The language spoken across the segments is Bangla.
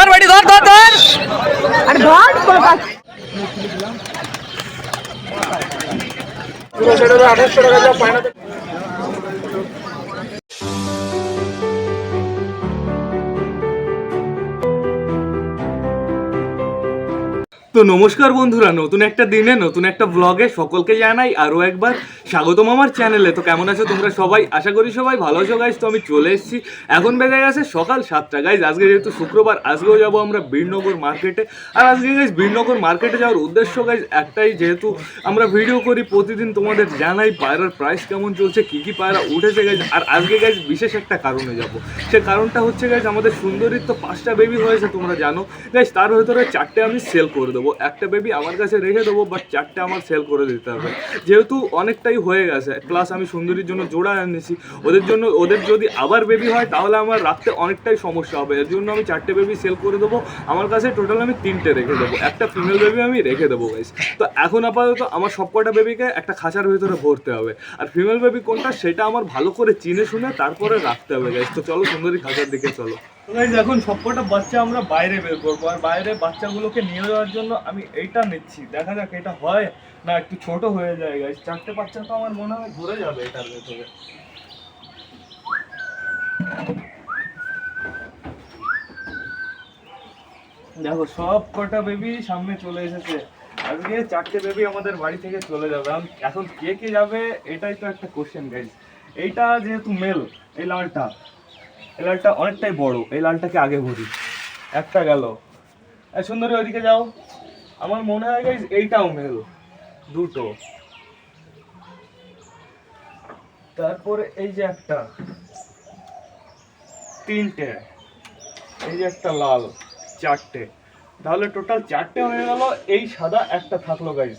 ধর বাড়ি ধর ধর ধর আর ধর বাবা। তো নমস্কার বন্ধুরা, নতুন একটা দিনে, নতুন একটা ব্লগে সকলকে জানাই আরও একবার স্বাগতম আমার চ্যানেলে তো কেমন আছো তোমরা সবাই? আশা করি সবাই ভালো আছো গাইজ তো আমি চলে এসেছি। এখন বেজে গেছে সকাল সাতটা। গাইজ আজকে যেহেতু শুক্রবার, আজকেও যাব আমরা বীরনগর মার্কেটে আর আজকে গাইজ বীরনগর মার্কেটে যাওয়ার উদ্দেশ্য গাইজ একটাই যেহেতু আমরা ভিডিও করি, প্রতিদিন তোমাদের জানাই পায়রার প্রাইস কেমন চলছে, কী কী পায়রা উঠেছে গাইজ আর আজকে গাইজ বিশেষ একটা কারণে যাব। সে কারণটা হচ্ছে গাইজ আমাদের সুন্দরীর তো পাঁচটা বেবি হয়েছে, তোমরা জানো। গাইজ তার ভেতরে চারটে আমি সেল করে দেবো। একটা বেবি আমার কাছে রেখে দেবো বাট চারটে আমার সেল করে দিতে হবে। যেহেতু অনেকটাই হয়ে গেছে প্লাস আমি সুন্দরীর জন্য জোড়া এনেছি। ওদের জন্য, ওদের যদি আবার বেবি হয়, তাহলে আমার রাখতে অনেকটাই সমস্যা হবে। এর জন্য আমি চারটে বেবি সেল করে দেবো। আমার কাছে টোটাল আমি তিনটে রেখে দেবো। একটা ফিমেল বেবি আমি রেখে দেবো গাইস তো এখন আপাতত আমার সবকটা বেবিকে একটা খাঁচার ভিতরে ভরতে হবে। আর ফিমেল বেবি কোনটা, সেটা আমার ভালো করে চিনে শুনে তারপরে রাখতে হবে গাইস তো চলো সুন্দরী খাঁচার দিকে চলো। এখন সবকটা বাচ্চা আমরা বাইরে বের করব। আর বাইরে বাচ্চাগুলোকে নিয়ে যাওয়ার জন্য আমি এইটা নিচ্ছি। দেখা যাক এটা হয় না একটু ছোট হয়ে যায় গাইজ চারটে বাচ্চা তো আমার মনে হয় ঘুরে যাবে এটার ভেতরে। দেখো সব কটা বেবি সামনে চলে এসেছে। আজকে চারটে বেবি আমাদের বাড়ি থেকে চলে যাবে। এখন- এখন কে কে যাবে, এটাই তো একটা কোশ্চেন গাইজ এইটা যেহেতু মেল এই লালটা। এই লালটা অনেকটাই বড়, এই লালটাকে আগে ভরি। একটা গেল। সুন্দরী, ওইদিকে যাও। আমার মনে হয় গাইজ এইটাও মেল দুটো। তারপরে এই যে একটা, তিনটে। এই যে একটা লাল, চারটে। তাহলে টোটাল চারটে হয়ে গেল, এই সাদা একটা থাকল গাইজ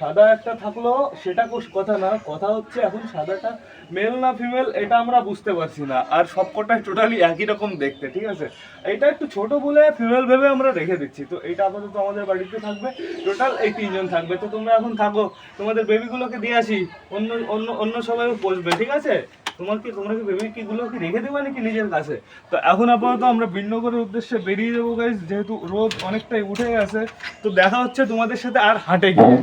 সাদা একটা থাকল, সেটা কথা না, কথা হচ্ছে এখন সাদাটা মেল না ফিমেল এটা আমরা বুঝতে পারছি না। আর সবকটাই টোটালি একই রকম দেখতে, ঠিক আছে? এটা একটু ছোট বলে ফিমেল ভেবে আমরা রেখে দিচ্ছি। তো এটা আপাতত আমাদের বাড়িতে থাকবে টোটাল এই তিনজন থাকবে। তো তোমরা এখন থাকো, তোমাদের বেবিগুলোকে দিয়ে আসি। অন্য অন্য অন্য সবাই বসবে ঠিক আছে? তোমার কি, তোমরা কি বেবি কি গুলো কি রেখে দেবে নাকি নিজের কাছে? তো এখন আপাতত আমরা বিন্নগরের উদ্দেশ্যে বেরিয়ে যাব গাইজ যেহেতু রোদ অনেকটাই উঠে গেছে, তো দেখা হচ্ছে তোমাদের সাথে আর হাটে গিয়ে।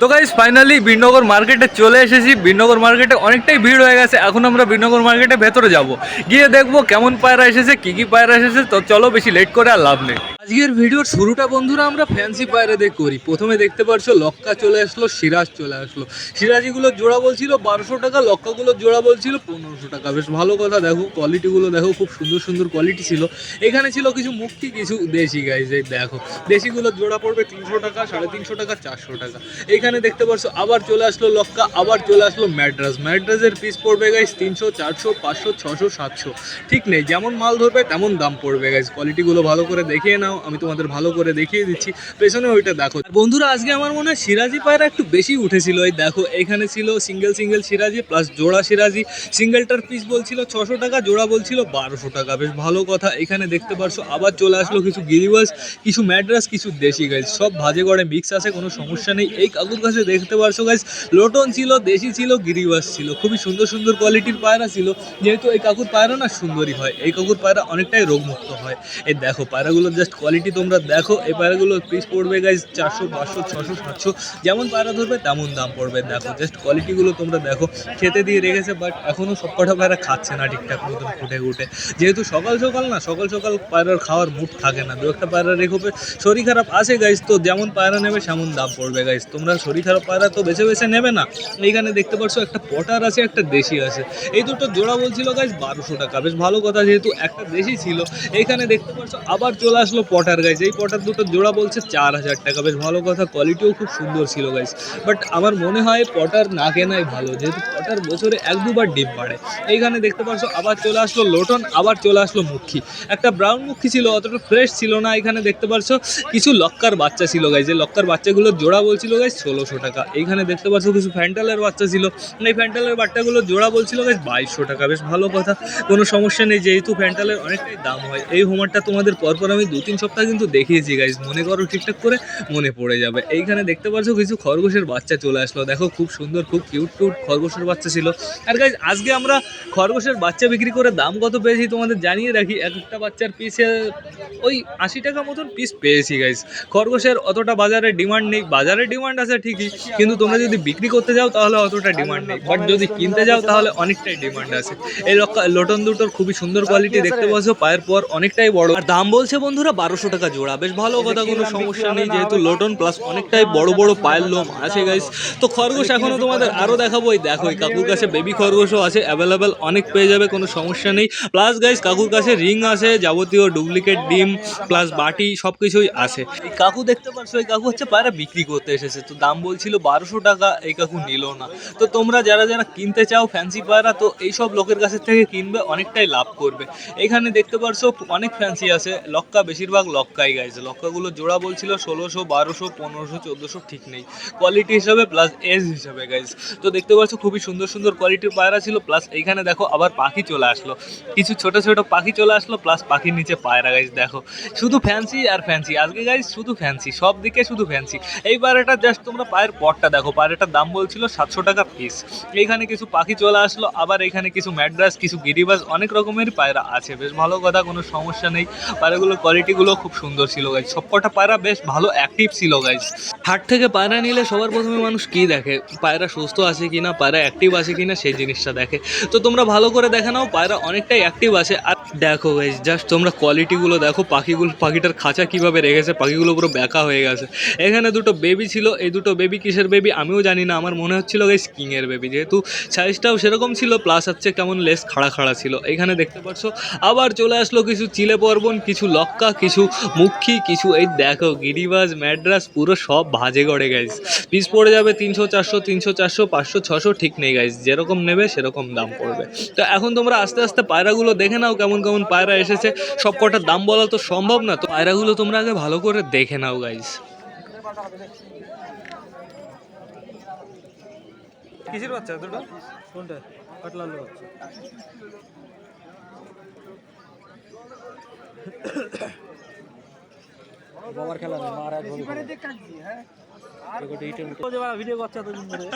তো গাইজ ফাইনালি বীরনগর মার্কেটে চলে এসেছি। বীরনগর মার্কেটে অনেকটাই ভিড় হয়ে গেছে। এখন আমরা বীরনগর মার্কেটে ভেতরে যাব। গিয়ে দেখব কেমন পায়রা এসেছে, কি কি পায়রা এসেছে। তো চলো বেশি লেট করে আর লাভ নেই। আজকের ভিডিওর শুরুটা বন্ধুরা আমরা ফ্যান্সি পায়রা দিয়ে করি। প্রথমে দেখতে পারছ, লক্কা চলে আসলো, সিরাজ চলে আসলো। সিরাজিগুলো জোড়া বলছিল বারোশো টাকা, লক্কাগুলোর জোড়া বলছিল পনেরোশো টাকা। বেশ ভালো কথা, দেখো কোয়ালিটিগুলো দেখো, খুব সুন্দর সুন্দর কোয়ালিটি ছিল। এখানে ছিল কিছু মুক্তি কিছু দেশি গাইজ এই দেখো। দেশিগুলোর জোড়া পড়বে তিনশো টাকা, সাড়ে তিনশো টাকা, চারশো টাকা। এখানে দেখতে পারছ, আবার চলে আসলো লক্কা, আবার চলে আসলো ম্যাড্রাস। ম্যাড্রাসের পিস পড়বে গাইজ তিনশো, চারশো, পাঁচশো, ছশো, সাতশো। ঠিক নেই, যেমন মাল ধরবে, তেমন দাম পড়বে গাইজ কোয়ালিটিগুলো ভালো করে দেখিয়ে নাও, আমি তোমাদের ভালো করে দেখিয়ে দিচ্ছি। পেছনে ওইটা দেখো। বন্ধুরা, আজকে আমার মনে হয় সিরাজি পায়রা একটু বেশি উঠেছিল। এই দেখো, এখানে ছিল সিঙ্গেল সিঙ্গেল সিরাজি প্লাস জোড়া সিরাজি। সিঙ্গেলটার পিস বলছিল ছশো টাকা, জোড়া বলছিল বারোশো টাকা। বেশ ভালো কথা। এখানে দেখতে পারছ, আবার চলে আসলো কিছু গিরিবাস কিছু ম্যাড্রাস, কিছু দেশি গাইজ। সব ভাজে করে মিক্স আছে, কোনো সমস্যা নেই। এই কাকুর কাছে দেখতে পারছ গাইজ লোটন ছিল, দেশি ছিল গিরিবাস ছিল। খুবই সুন্দর সুন্দর কোয়ালিটির পায়রা ছিল। যেহেতু এই কাকুর পায়রা না সুন্দরী হয়, এই কাকুর পায়রা অনেকটাই রোগমুক্ত হয়। এই দেখো, পায়রাগুলো জাস্ট কোয়ালিটি তোমরা দেখো। এই পায়রাগুলো পিস পড়বে গাইজ চারশো, পাঁচশো, ছশো, সাতশো। যেমন পায়রা ধরবে, তেমন দাম পড়বে। দেখো জাস্ট কোয়ালিটিগুলো তোমরা দেখো। খেতে দিয়ে রেখেছে বাট এখনও সব কটা পায়রা খাচ্ছে না ঠিকঠাক মতন ফুটে উঠে। যেহেতু সকাল সকাল না, সকাল সকাল পায়রার খাওয়ার মুড থাকে না। দু একটা পায়রা রেখবে শরীর খারাপ আছে গাইজ তো যেমন পায়রা নেবে, সেমন দাম পড়বে গাইজ তোমরা শরীর খারাপ পায়রা তো বেছে বেছে নেবে না। এইখানে দেখতে পাচ্ছ একটা পটার আছে, একটা দেশি আছে। এই দুটো জোড়া বলছিল গাইজ বারোশো টাকা। বেশ ভালো কথা, যেহেতু একটা দেশি ছিল। এইখানে দেখতে পাচ্ছ আবার চলে আসলো পটার গাইজ এই পটার দুটো জোড়া বলছে চার হাজার টাকা। বেশ ভালো কথা কোয়ালিটিও খুব সুন্দর ছিল গাইজ বাট আমার মনে হয় পটার না কেনাই ভালো, যেহেতু পটার বছরে এক দুবার ডিম পাড়ে। এইখানে দেখতে পাচ্ছ আবার চলে আসলো লোটন, আবার চলে আসলো মুখী। একটা ব্রাউন মুখী ছিল, অতটা ফ্রেশ ছিল না। এখানে দেখতে পাচ্ছ কিছু লক্কার বাচ্চা ছিল এই লক্কার বাচ্চাগুলোর জোড়া বলছিল গাইজ ষোলোশো টাকা। এইখানে দেখতে পাচ্ছ কিছু ফ্যান্টালের বাচ্চা ছিল। এই ফ্যান্টালের বাচ্চাগুলো জোড়া বলছিল গাইজ বাইশশো টাকা। বেশ ভালো কথা, কোনো সমস্যা নেই, যেহেতু ফ্যান্টালের অনেকটাই দাম হয়। এই হোমারটা তোমাদের পরপর আমি দু তিন সপ্তাহে কিন্তু দেখিয়েছি গাইজ মনে করো ঠিকঠাক করে মনে পড়ে যাবে। এইখানে দেখতে পাচ্ছ কিছু খরগোশের বাচ্চা চলে আসলো। দেখো খুব সুন্দর খুব কিউট কিউট খরগোশের বাচ্চা ছিল। আর গাইজ আজকে আমরা খরগোশের বাচ্চা বিক্রি করে দাম কত পেয়েছি তোমাদের জানিয়ে রাখি। এক একটা বাচ্চার পিসে ওই আশি টাকা মতন পিস পেয়েছি গাইজ খরগোশের অতটা বাজারে ডিমান্ড নেই। বাজারে ডিমান্ড আছে ঠিকই কিন্তু তোমরা যদি বিক্রি করতে যাও তাহলে অতটা ডিমান্ড নেই। বাট যদি কিনতে যাও তাহলে অনেকটাই ডিমান্ড আছে। এই লোটন দুটোর খুবই সুন্দর কোয়ালিটি দেখতে পাচ্ছ পায়ের পর অনেকটাই বড়। আর দাম বলছে বন্ধুরা বারোশো টাকা জোড়া। বেশ ভালো কথা কোনো সমস্যা নেই যেহেতু লোটন প্লাস অনেকটাই বড় বড় পায়ের লোম আছে গাইস তো খরগোশ এখনও তোমাদের আরও দেখাবো এই দেখো এই কাকুর কাছে বেবি খরগোশও আছে অ্যাভেলেবেল অনেক পেয়ে যাবে কোনো সমস্যা নেই। প্লাস গাইস কাকুর কাছে রিং আছে যাবতীয় ডুপ্লিকেট ডিম প্লাস বাটি সব কিছুই আছে। এই কাকু দেখতে পাচ্ছ এই কাকু হচ্ছে পায়রা বিক্রি করতে এসেছে। তো দাম বলছিল বারোশো টাকা এই কাকু নিল না। তো তোমরা যারা যারা কিনতে চাও ফ্যান্সি পায়রা তো এইসব লোকের কাছে থেকে কিনবে অনেকটাই লাভ করবে। এখানে দেখতে পারছ অনেক ফ্যান্সি আছে লক্কা বেশিরভাগ লক্কাই গাইছে লক্কাগুলো জোড়া বলছিল ষোলোশো, বারোশো, পনেরোশো, চোদ্দোশো, ঠিক নেই। কোয়ালিটি হিসাবে প্লাস এজ হিসাবে গাইজ তো দেখতে পাচ্ছ, খুবই সুন্দর সুন্দর কোয়ালিটির পায়রা ছিল। প্লাস এইখানে দেখো আবার পাখি চলে আসলো। কিছু ছোট ছোট পাখি চলে আসলো প্লাস পাখির নিচে পায়রা গাইজ দেখো। শুধু ফ্যান্সি আর ফ্যান্সি আজকে গাইজ শুধু ফ্যান্সি সব দিকে শুধু ফ্যান্সি এই পায়রাটা জাস্ট তোমরা পায়ের পটটা দেখো। পায়রাটার দাম বলছিল সাতশো টাকা পিস এইখানে কিছু পাখি চলে আসলো, আবার এখানে কিছু ম্যাড্রাস, কিছু গিরিবাজ অনেক রকমের পায়রা আছে। বেশ ভালো কথা, কোনো সমস্যা নেই। পায়রাগুলোর কোয়ালিটিগুলো খুব সুন্দর ছিল গাইজ সবকটা পায়রা বেশ ভালো অ্যাক্টিভ ছিল গাইজ হাট থেকে পায়রা নিলে সবার প্রথমে মানুষ কি দেখে? পায়রা সুস্থ আছে কিনা, পায়রা অ্যাক্টিভ আছে কিনা, সেই জিনিসটা দেখে। তো তোমরা ভালো করে দেখে নাও, পায়রা অনেকটাই অ্যাক্টিভ আছে। আর দেখো গাইজ জাস্ট তোমরা কোয়ালিটিগুলো দেখো, পাখিগুলো পাখিটার খাঁচা কীভাবে রেখেছে, পাখিগুলো পুরো ব্যাকা হয়ে গেছে। এখানে দুটো বেবি ছিল, এই দুটো বেবি কিসের বেবি আমিও জানি না, আমার মনে হচ্ছিল গাইজ কিংয়ের বেবি যেহেতু সাইজটাও সেরকম ছিল প্লাস হচ্ছে কেমন লেস খাড়া খাড়া ছিল। এখানে দেখতে পাচ্ছ, আবার চলে আসলো কিছু চিলে পর্বন কিছু লক্কা, কিছু মুখী, কিছু এই দেখো গিরিবাজ, ম্যাড্রাস, পুরো সব ভাজে গড়ে গাইজ পিস পড়ে যাবে তিনশো, চারশো তিনশো, চারশো, পাঁচশো, ছশো, ঠিক নেই গাইজ যেরকম নেবে সেরকম দাম পড়বে। তো এখন তোমরা আস্তে আস্তে পায়রাগুলো দেখে নাও কেমন কেমন পায়রা এসেছে। সব কটার দাম বলা তো সম্ভব না। তো পায়রাগুলো তোমরা আগে ভালো করে দেখে নাও গাইজ কিসের বাচ্চা দুটো কোনটা? কাটলার বাচ্চা। বাবার খেলা নেই মার এক ভিডিও করছে এতদিন ধরে।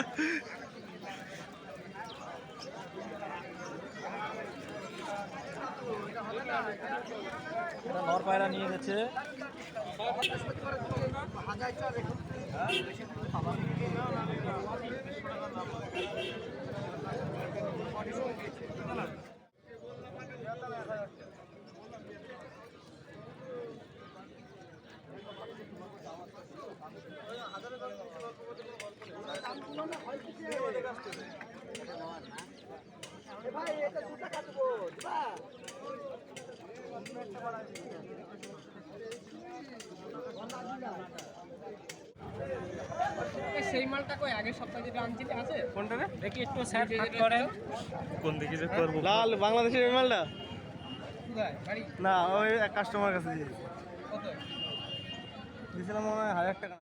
এটা নর পায়রা নিয়ে গেছে। সেই মালটা কই? আগের সপ্তাহে যেটা আছে? কোনটা রে? দেখি একটু স্যার কোন দিকে যে করব? লাল বাংলাদেশের এই মালটা? না ওই এক কাস্টমার কাছে দিয়েছি কত? মনে হয় হাজার টাকা।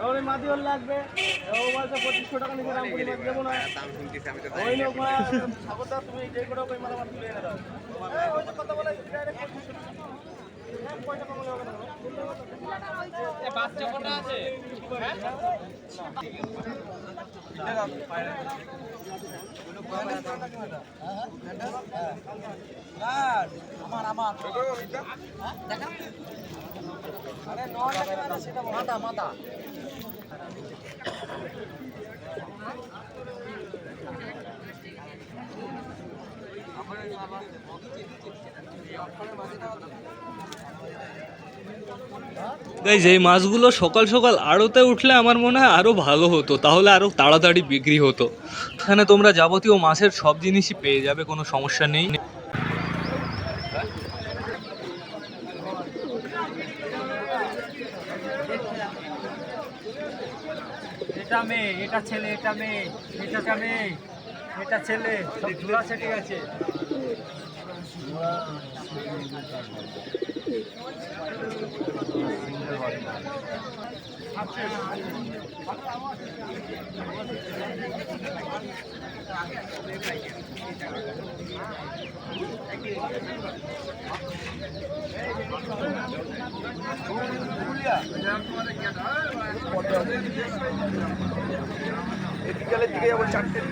ওর লাগবে। ও বলছে পঁচিশশো টাকা নিচে দাম পরিমাণ দেবো না। ওই লোক সাগরদা তুমি যে করে ওই মাল আমার তুলে এনে দাও। এই, ওই যে কথা বলে direct 2500 টাকা। এক পয়সা কমালে হবে না। বাচ্চা কটা আছে। গাইজ এই মাছগুলো সকাল সকাল আড়তে উঠলে আমার মনে হয় আরও ভালো হতো, তাহলে আরও তাড়াতাড়ি বিক্রি হতো। এখানে তোমরা যাবতীয় মাছের সব জিনিসই পেয়ে যাবে, কোনো সমস্যা নেই এটা মেয়ে এটা ছেলে এটা মেয়ে এটা মেয়ে এটা ছেলে জোড়া সেটে গেছে। বিকালের দিকে যাব চারটের দিকে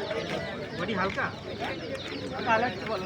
বডি হালকা? কালার কি বলো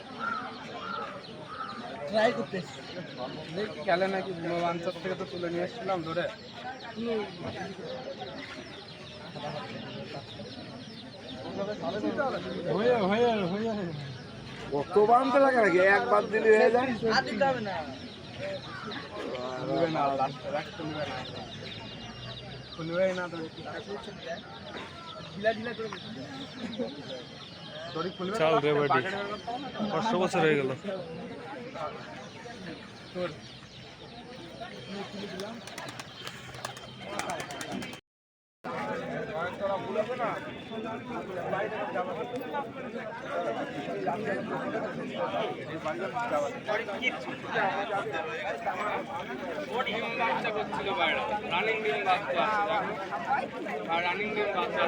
ট্রাই করতেছি। খেলে নাকি বাঞ্চার থেকে তো তুলে নিয়ে এসেছিলাম ধরে। হয়ে হয়ে হয়ে কত বানতে লাগে নাকি? একবার দিলে হয়ে যায়। আর দিতে হবে না। না লাস্ট লাস্ট খুলবে না। খুলবে না তো। ঢিলা ঢিলা করে দড়ি রে বাড়ি। পাঁচশো বছর হয়ে গেল। তোর দিলাম রানিং ডিম বাচ্চা আর রানিং ডিম বাচ্চা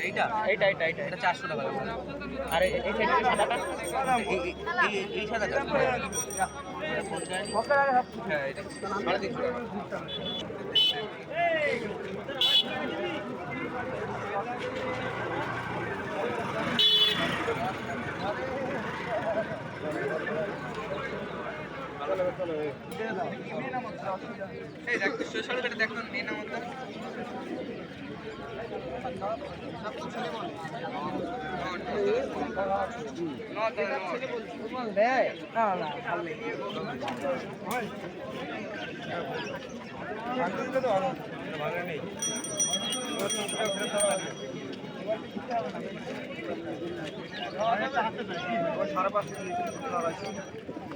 এইটা এইটা এইটা এইটা এটা চারশো টাকা আর এই সাদাটা? এই সাদাটা? হ্যাঁ এটা এই দেখ তো সোশ্যাল মিডিয়া দেখ তো নিয়ে নাও তো দেয় না না ভালো হাইটার দেখ এটাতে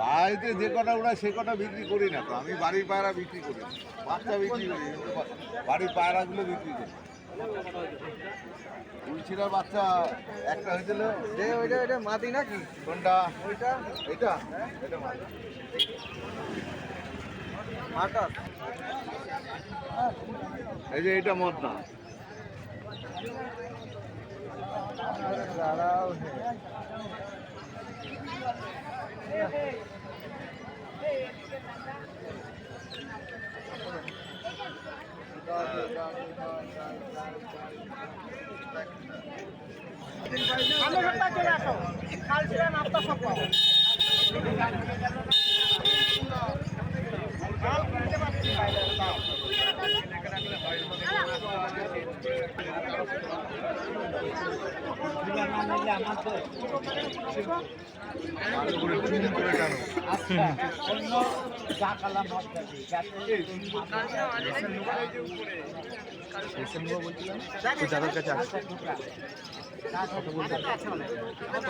বাড়িতে যে কটা উড়ায়, সে কটা বিক্রি করি না তো। আমি বাড়ির পায়রা বিক্রি করি বাচ্চা বিক্রি করি বাড়ির পায়রাগুলো বিক্রি করি। উলছিরার বাচ্চা একটা হয়েছিল। যে ওইটা ওইটা নাকি? কোনটা? ওইটা? এটা। মাটা। এই যে এটা দাঁড়াও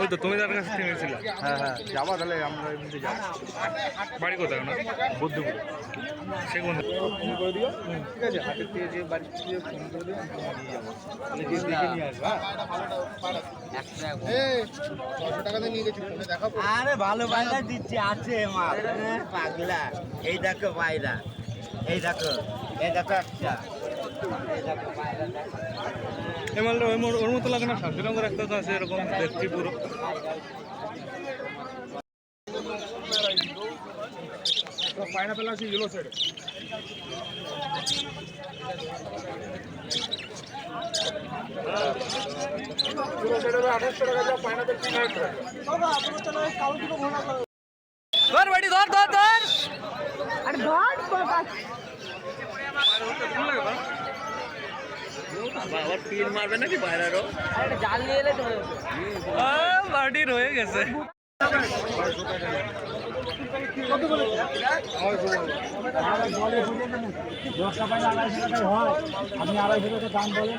ওই তো তুমি তার কাছ হ্যাঁ হ্যাঁ যাবা তাহলে আমরা এমনিতে যাব। বাড়ি কোথায় ওনার? বুদ্ধপুর। সে কোন ফোন করে দিও। ঠিক আছে হাতের থেকে যে বাড়ি থেকে ফোন করে দিও আমি নিয়ে যাব। তাহলে গিয়ে দেখে নিয়ে আসব হ্যাঁ? আরে ভালো পায়রা দিচ্ছি আছে মাল পাগলা। এই দেখো পায়রা এই দেখো এই দেখো একটা এই দেখো পায়রা দেখো। এই মালটা ওই মোর- ওর মতো লাগে না শান্তিনগর একটা তো আছে এরকম দেখছি পুরো। পাইনাপেল আছে ইয়েলো সাইড ধর বাড়ি ধর ধর ধর আর ধর বাবা মারবে নাকি বাইরেরও জাল বাড়ির হয়ে গেছে দশটা আড়াইশো দাম বলেন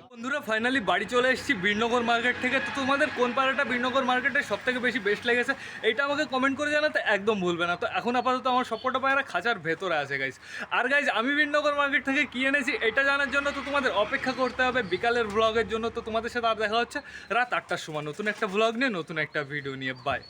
বন্ধুরা ফাইনালি বাড়ি চলে এসেছি বীরনগর মার্কেট থেকে। তো তোমাদের কোন পাড়াটা বীরনগর মার্কেটে সব থেকে বেশি বেস্ট লেগেছে এইটা আমাকে কমেন্ট করে জানাতে একদম ভুলবে না। তো এখন আপাতত আমার সবকটা পায়রা খাঁচার ভেতরে আছে গাইজ আর গাইজ আমি বীরনগর মার্কেট থেকে কি এনেছি, এটা জানার জন্য তো তোমাদের অপেক্ষা করতে হবে বিকালের ব্লগের জন্য। তো তোমাদের সাথে আর দেখা হচ্ছে রাত আটটার সময়। নতুন একটা ব্লগ নিয়ে, নতুন একটা ভিডিও নিয়ে। বাই